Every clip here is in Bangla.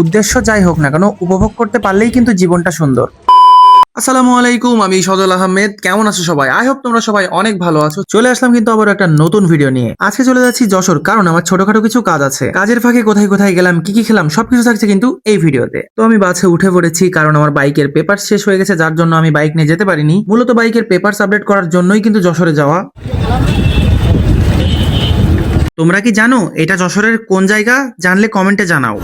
উদ্দেশ্য যাই হোক না কেন, উপভোগ করতে পারলেই কিন্তু জীবনটা সুন্দর। আসসালামু আলাইকুম, আমি সদল আহমেদ। কেমন আছো সবাই? আই হোপ তোমরা সবাই অনেক ভালো আছো। চলে আসলাম কিন্তু আবার একটা নতুন ভিডিও নিয়ে। আজকে চলে যাচ্ছি যশোর, কারণ আমার ছোটখাটো কিছু কাজ আছে। কাজের ফাঁকে কোথায় কোথায় গেলাম, কি কি খেলাম, সবকিছু থাকছে কিন্তু এই ভিডিওতে তো। আমি বাসে উঠে পড়েছি, কারণ আমার বাইকের পেপার শেষ হয়ে গেছে, যার জন্য আমি বাইক নিয়ে যেতে পারিনি। মূলত বাইকের পেপার আপডেট করার জন্যই কিন্তু যশোরে যাওয়া। তোমরা কি জানো, এটা যশোরের কোন জায়গা? জানলে কমেন্টে জানাও।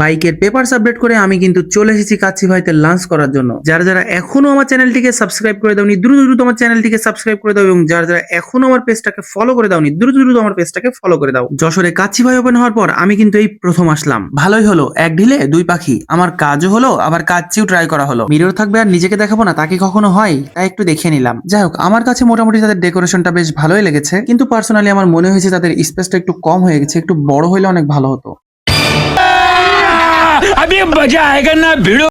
বাইকের পেপার আপডেট করে আমি কিন্তু চলে এসেছি কাচ্চি ভাইতে লাঞ্চ করার জন্য। যারা যারা এখনও আমার চ্যানেলটিকে সাবস্ক্রাইব করে দাওনি, দ্রুত দ্রুত আমার চ্যানেলটিকে সাবস্ক্রাইব করে দাও এবং যারা যারা এখনও আমার পেজটাকে ফলো করে দাওনি, দ্রুত দ্রুত আমার পেজটাকে ফলো করে দাও। যশোরে কাচ্চি ভাই ওপেন হওয়ার পর আমি কিন্তু এই প্রথম আসলাম। ভালোই হলো, এক ঢিলে দুই পাখি, আমার কাজও হলো, আবার কাচ্চিও ট্রাই করা হলো। মিরর থাকবে আর নিজেকে দেখাবো না তাকে কখনো হয়? তাই একটু দেখে নিলাম। যাই হোক, আমার কাছে মোটামুটি তাদের ডেকোরেশনটা বেশ ভালোই লেগেছে, কিন্তু পার্সোনালি আমার মনে হয়েছে তাদের স্পেসটা একটু কম হয়ে গেছে, একটু বড় হলে অনেক ভালো হতো। अभी मजा आएगा ना भिड़ो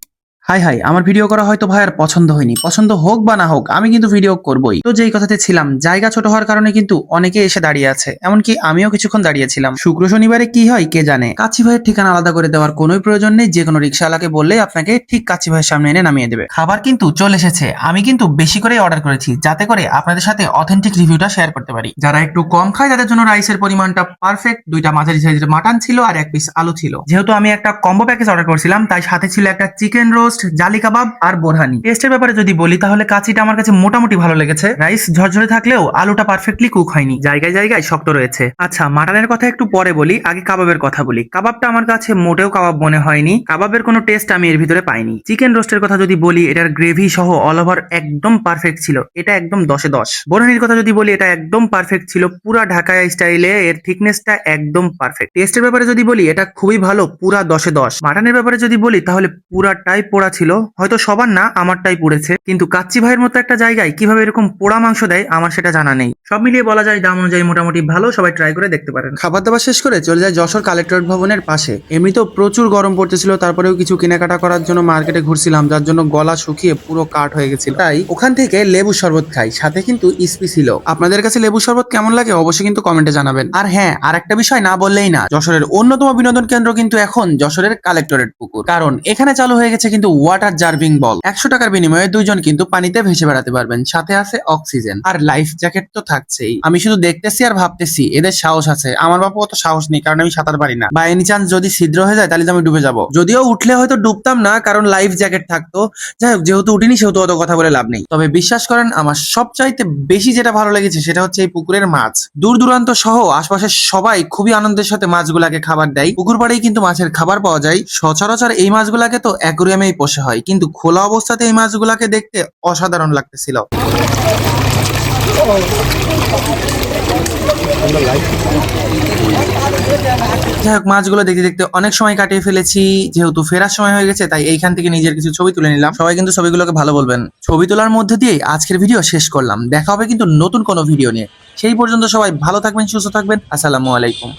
হাই হাই, আমার ভিডিও করা হয়তো ভাই আর পছন্দ হয়নি। পছন্দ হোক বা না হোক, আমি কিন্তু ভিডিও করবই। তো যেই কথাতে ছিলাম, জায়গা ছোট হওয়ার কারণে কিন্তু অনেকে এসে দাঁড়িয়ে আছে। এমনকি আমিও কিছুক্ষণ দাঁড়িয়েছিলাম শুক্র শনিবারে কি হয়, কে জানে? কাচ্চি ভাইয়ের ঠিকানা আলাদা করে দেওয়ার কোনো প্রয়োজন নেই। যে কোনো রিক্সাওয়ালাকে বললেই আপনাকে ঠিক কাচ্চি ভাইয়ের সামনে এনে নামিয়ে দেবে। খাবার কিন্তু চলে এসেছে। আমি কিন্তু বেশি করে অর্ডার করেছি, যাতে করে আপনাদের সাথে অথেন্টিক রিভিউটা শেয়ার করতে পারি। যারা একটু কম খায়, তাদের জন্য রাইসের পরিমাণটা পারফেক্ট দুইটা মাঝারি সাইজের মাটন ছিল আর এক পিস আলু ছিল। যেহেতু আমি একটা কম্বো প্যাকেজ অর্ডার করেছিলাম, তাই সাথে ছিল একটা চিকেন রোস্ট জালি কাবাব আর বোরহানি। টেস্টের ব্যাপারে যদি বলি, তাহলে কাচিটা আমার কাছে মোটামুটি ভালো লেগেছে। রাইস ঝরঝরে থাকলেও আলুটা পারফেক্টলি কুক হয়নি। জায়গায় জায়গায় শক্ত রয়েছে। আচ্ছা মাটনের কথা একটু পরে বলি, আগে কাবাবের কথা বলি। কাবাবটা আমার কাছে মোটেও কাবাব মনে হয়নি। কাবাবের কোনো টেস্ট আমি এর ভিতরে পাইনি। চিকেন রোস্টের কথা যদি বলি, এটার গ্রেভি সহ অল ওভার একদম পারফেক্ট ছিল। এটা একদম দশে দশ। বোরহানির কথা যদি বলি, এটা একদম পারফেক্ট ছিল। পুরা ঢাকা স্টাইলে এর থিকনেসটা একদম পারফেক্ট টেস্টের ব্যাপারে যদি বলি, এটা খুবই ভালো, পুরা দশে দশ। মাটনের ব্যাপারে যদি বলি, তাহলে পুরাটাই পোড়া ছিল, হয়তো সবার না, আমারটাই পুড়েছে। কিন্তু কাচ্চি ভাইয়ের মতো একটা জায়গায় কীভাবে এরকম পোড়া মাংস দেয়, আমার সেটা জানা নেই। সব মিলিয়ে বলা যায়, দাম অনুযায়ী মোটামুটি ভালো, সবাই ট্রাই করে দেখতে পারেন। খাবার দাবার শেষ করে চলে যায় যশোর কালেক্টরেট ভবনের পাশে। এমনিতেও প্রচুর গরম পড়তেছিল, তারপরেও কিছু কেনাকাটা করার জন্য মার্কেটে ঘুরছিলাম, যার জন্য গলা শুকিয়ে পুরো কাঠ হয়ে গেছিল। তাই ওখান থেকে লেবু শরবত খাই, সাথে কিন্তু ইসপি ছিল। আপনাদের কাছে লেবু শরবত কেমন লাগে, অবশ্যই কিন্তু কমেন্টে জানাবেন। আর হ্যাঁ আর একটা বিষয় না বললেই না, যশোরের অন্যতম বিনোদন কেন্দ্র কিন্তু এখন যশোরের কালেক্টরেট পুকুর। কারণ এখানে চালু হয়ে গেছে কিন্তু ওয়াটার জার্ভিং বল একশো টাকার বিনিময়ে দুইজন কিন্তু পানিতে ভেসে বেড়াতে পারবেন। সাথে আছে অক্সিজেন আর লাইফ জ্যাকেট তো থাকছেই। আমি শুধু দেখতেছি আর ভাবতেছি, এদের সাহস আছে। আমার বাপু অত সাহস নেই, কারণ আমি সাঁতার পারি না। বা এনি চান্স যদি ছিদ্র হয়ে যায়, তাহলে তো আমি ডুবে যাব। যদিও উঠলে হয়তো ডুবতাম না, কারণ লাইফ জ্যাকেট থাকতো। যাই হোক, যেহেতু উঠিনি, সেহেতু অত কথা বলে লাভ নেই। তবে বিশ্বাস করেন, আমার সবচাইতে বেশি যেটা ভালো লেগেছে, সেটা হচ্ছে এই পুকুরের মাছ। দূর দূরান্ত সহ আশপাশের সবাই খুবই আনন্দের সাথে মাছগুলাকে খাবার দেয়। পুকুর পাড়েই কিন্তু মাছের খাবার পাওয়া যায়। সচরাচর এই মাছগুলাকে তো অ্যাকুরিয়ামেই পোষা হয়। কিন্তু খোলা অবস্থাতে এই মাছগুলাকে দেখতে অসাধারণ লাগতেছিল। যাই হোক, মাছগুলো দেখতে দেখতে অনেক সময় কাটিয়ে ফেলেছি। যেহেতু ফেরার সময় হয়ে গেছে, তাই এইখান থেকে নিজের কিছু ছবি তুলে নিলাম। সবাই কিন্তু ছবিগুলোকে ভালো বলবেন। ছবি তোলার মধ্যে দিয়ে আজকের ভিডিও শেষ করলাম। দেখা হবে কিন্তু নতুন কোনো ভিডিও নিয়ে। সেই পর্যন্ত সবাই ভালো থাকবেন, সুস্থ থাকবেন। আসসালামু আলাইকুম।